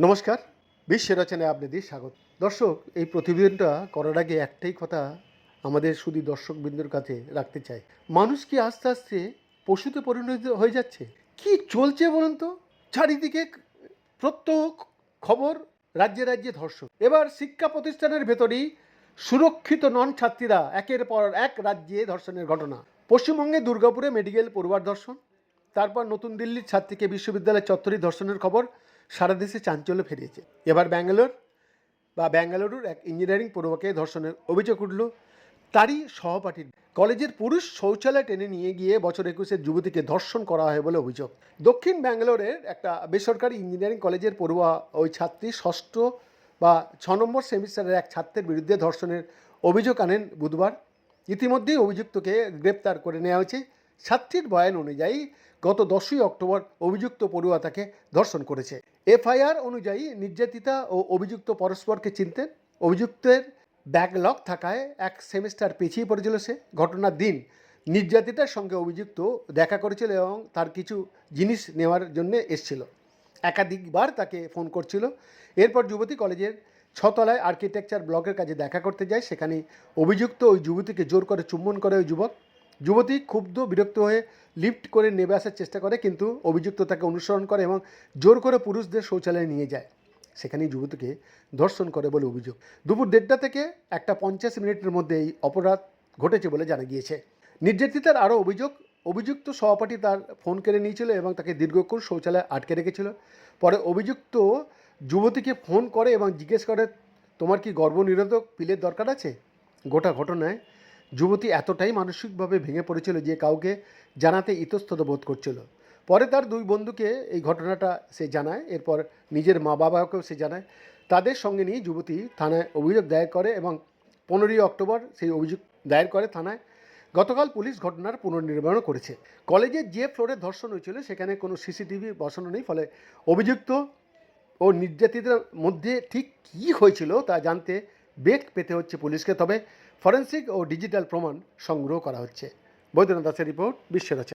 নমস্কার বিশ্ব রচনায় আপনাদের স্বাগত। দর্শক, এই প্রতিবেদনটা করার আগে একটাই কথা আমাদের শুধু দর্শকবৃন্দের কাছে রাখতে চাই। মানুষ কি আস্তে আস্তে পশুতে পরিণত হয়ে যাচ্ছে? কি চলছে বলুন তো? চারিদিকে প্রত্যহ খবর, রাজ্যে রাজ্যে ধর্ষণ। এবার শিক্ষা প্রতিষ্ঠানের ভেতরেই সুরক্ষিত নন ছাত্রীরা একের পর এক রাজ্যে ধর্ষণের ঘটনা। পশ্চিমবঙ্গে দুর্গাপুরে মেডিকেল পড়ুয়ার ধর্ষণ, তারপর নতুন দিল্লির ছাত্রীকে বিশ্ববিদ্যালয় চত্বরে ধর্ষণের খবর সারা দেশে চাঞ্চল্য ফেরিয়েছে। এবার ব্যাঙ্গালোর বা ব্যাঙ্গালুরুর এক ইঞ্জিনিয়ারিং পড়ুয়াকে ধর্ষণের অভিযোগ উঠল। তারই সহপাঠীর কলেজের পুরুষ শৌচালয় টেনে নিয়ে গিয়ে বছর একুশের যুবতীকে ধর্ষণ করা হয় বলে অভিযোগ। দক্ষিণ ব্যাঙ্গালোরের একটা বেসরকারি ইঞ্জিনিয়ারিং কলেজের পড়ুয়া ওই ছাত্রী ষষ্ঠ বা ছ নম্বর সেমিস্টারের এক ছাত্রের বিরুদ্ধে ধর্ষণের অভিযোগ আনেন বুধবার। ইতিমধ্যেই অভিযুক্তকে গ্রেপ্তার করে নেওয়া হয়েছে। ছাত্রীর বয়ান অনুযায়ী গত দশই অক্টোবর অভিযুক্ত পড়ুয়া তাকে ধর্ষণ করেছে। এফআইআর অনুযায়ী নির্যাতিতা ও অভিযুক্ত পরস্পরকে চিনতেন। অভিযুক্তের ব্যাকলগ থাকায় এক সেমিস্টার পিছিয়ে পড়েছিল সে। ঘটনার দিন নির্যাতিতার সঙ্গে অভিযুক্ত দেখা করেছিল এবং তার কিছু জিনিস নেওয়ার জন্য এসছিল। একাধিকবার তাকে ফোন করছিল। এরপর যুবতী কলেজের ছতলায় আর্কিটেকচার ব্লকের কাছে দেখা করতে যায়। সেখানে অভিযুক্ত ওই যুবতীকে জোর করে চুম্বন করে ওই যুবক। যুবতী ক্ষুব্ধ, বিরক্ত হয়ে লিফট করে নেমে আসার চেষ্টা করে, কিন্তু অভিযুক্ত তাকে অনুসরণ করে এবং জোর করে পুরুষদের শৌচালয়ে নিয়ে যায়। সেখানেই যুবতীকে ধর্ষণ করে বলে অভিযোগ। দুপুর দেড়টা থেকে একটা পঞ্চাশ মিনিটের মধ্যে এই অপরাধ ঘটেছে বলে জানা গিয়েছে। নির্যাতিতার আরও অভিযোগ অভিযুক্ত সহপাঠী তার ফোন কেড়ে নিয়েছিল এবং তাকে দীর্ঘক্ষণ শৌচালয়ে আটকে রেখেছিল। পরে অভিযুক্ত যুবতীকে ফোন করে এবং জিজ্ঞেস করে, তোমার কি গর্ভনিরোধক পিলের দরকার আছে? গোটা ঘটনায় যুবতী এতটাই মানসিকভাবে ভেঙে পড়েছিল যে কাউকে জানাতে ইতস্তত বোধ করছিল। পরে তার দুই বন্ধুকে এই ঘটনাটা সে জানায়, এরপর নিজের মা বাবাকেও সে জানায়। তাদের সঙ্গে নিয়ে যুবতী থানায় অভিযোগ দায়ের করে এবং পনেরোই অক্টোবর সেই অভিযোগ দায়ের করে থানায়। গতকাল পুলিশ ঘটনার পুনর্নির্মাণ করেছে। কলেজের যে ফ্লোরে ধর্ষণ হয়েছিল, সেখানে কোনো সিসিটিভি বসানো নেই, ফলে অভিযুক্ত ও নির্যাতিতার মধ্যে ঠিক কী হয়েছিল তা জানতে বেগ পেতে হচ্ছে পুলিশকে। তবে ফরেন্সিক ও ডিজিটাল প্রমাণ সংগ্রহ করা হচ্ছে। বৈদ্যনাথ দাসের রিপোর্ট বিশ্বের